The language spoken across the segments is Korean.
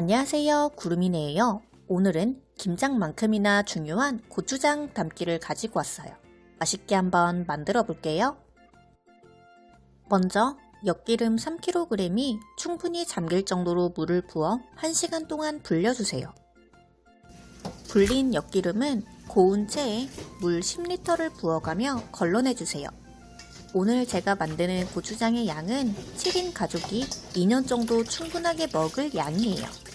안녕하세요. 구름이네요. 오늘은 김장만큼이나 중요한 고추장 담기를 가지고 왔어요. 맛있게 한번 만들어 볼게요. 먼저 엿기름 3kg이 충분히 잠길 정도로 물을 부어 1시간 동안 불려주세요. 불린 엿기름은 고운 체에 물 10리터를 부어가며 걸러내주세요. 오늘 제가 만드는 고추장의 양은 7인 가족이 2년 정도 충분하게 먹을 양이에요.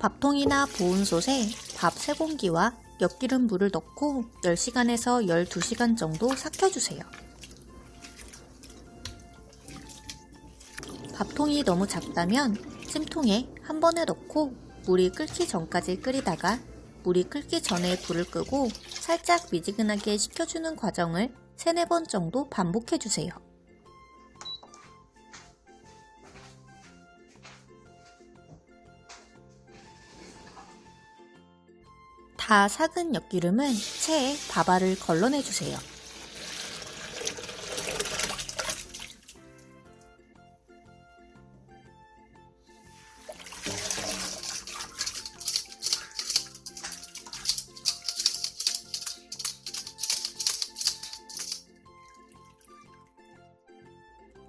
밥통이나 보온솥에 밥 3공기와 엿기름 물을 넣고 10시간에서 12시간 정도 삭혀주세요. 밥통이 너무 작다면 찜통에 한 번에 넣고 물이 끓기 전까지 끓이다가 물이 끓기 전에 불을 끄고 살짝 미지근하게 식혀주는 과정을 3, 4번 정도 반복해주세요. 다 삭은 엿기름은 체에 밥알을 걸러내주세요.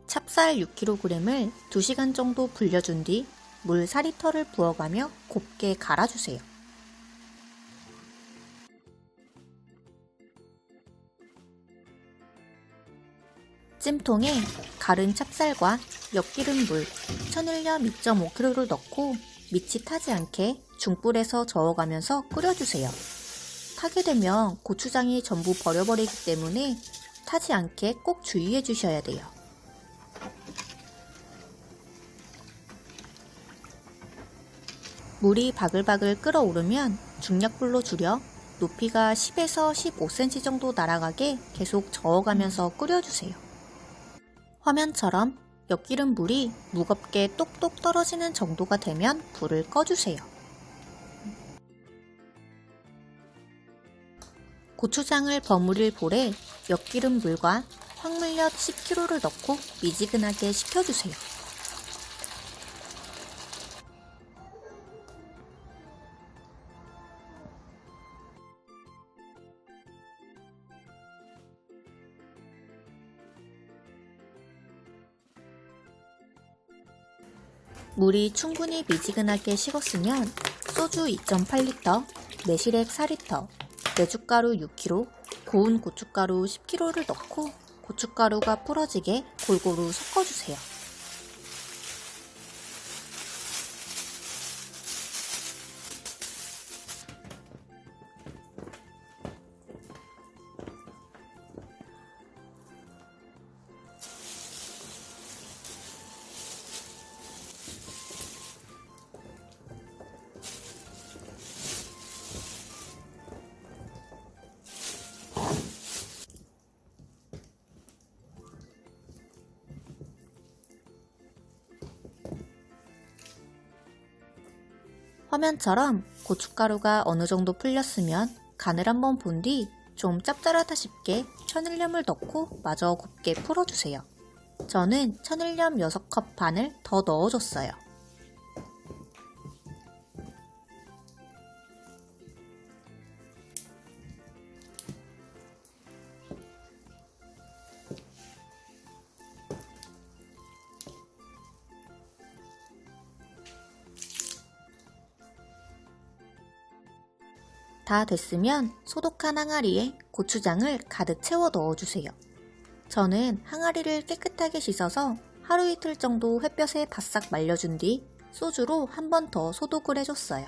찹쌀 6kg을 2시간 정도 불려준 뒤 물 4리터를 부어가며 곱게 갈아주세요. 찜통에 갈은 찹쌀과 엿기름 물, 천일염 2.5kg를 넣고 밑이 타지 않게 중불에서 저어가면서 끓여주세요. 타게 되면 고추장이 전부 버려버리기 때문에 타지 않게 꼭 주의해 주셔야 돼요. 물이 바글바글 끓어오르면 중약불로 줄여 높이가 10에서 15cm 정도 날아가게 계속 저어가면서 끓여주세요. 화면처럼 엿기름 물이 무겁게 똑똑 떨어지는 정도가 되면 불을 꺼주세요. 고추장을 버무릴 볼에 엿기름 물과 황물엿 10kg를 넣고 미지근하게 식혀주세요. 물이 충분히 미지근하게 식었으면 소주 2.8리터, 매실액 4리터, 메주가루 6kg, 고운 고춧가루 10kg를 넣고 고춧가루가 부러지게 골고루 섞어주세요. 화면처럼 고춧가루가 어느 정도 풀렸으면 간을 한번 본 뒤 좀 짭짤하다 싶게 천일염을 넣고 마저 곱게 풀어주세요. 저는 천일염 6컵 반을 더 넣어줬어요. 다 됐으면 소독한 항아리에 고추장을 가득 채워 넣어주세요. 저는 항아리를 깨끗하게 씻어서 하루 이틀 정도 햇볕에 바싹 말려준 뒤 소주로 한 번 더 소독을 해줬어요.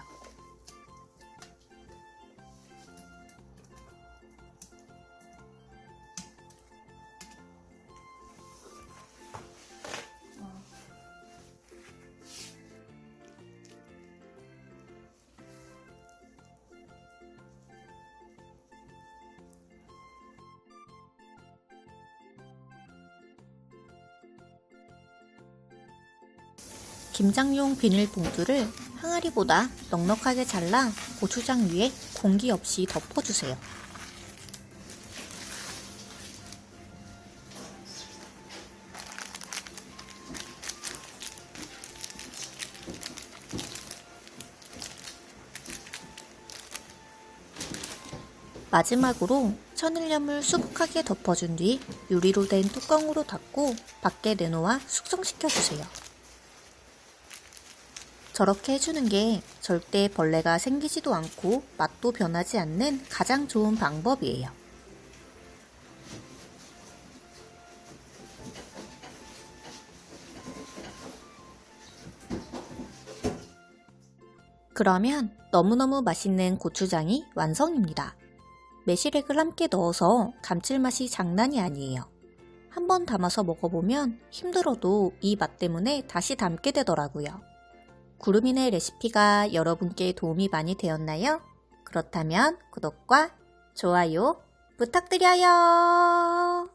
김장용 비닐봉투를 항아리보다 넉넉하게 잘라 고추장 위에 공기 없이 덮어주세요. 마지막으로 천일염을 수북하게 덮어준 뒤 유리로 된 뚜껑으로 닫고 밖에 내놓아 숙성시켜주세요. 저렇게 해주는 게 절대 벌레가 생기지도 않고 맛도 변하지 않는 가장 좋은 방법이에요. 그러면 너무너무 맛있는 고추장이 완성입니다. 매실액을 함께 넣어서 감칠맛이 장난이 아니에요. 한번 담아서 먹어보면 힘들어도 이 맛 때문에 다시 담게 되더라고요. 구름이네 레시피가 여러분께 도움이 많이 되었나요? 그렇다면 구독과 좋아요 부탁드려요.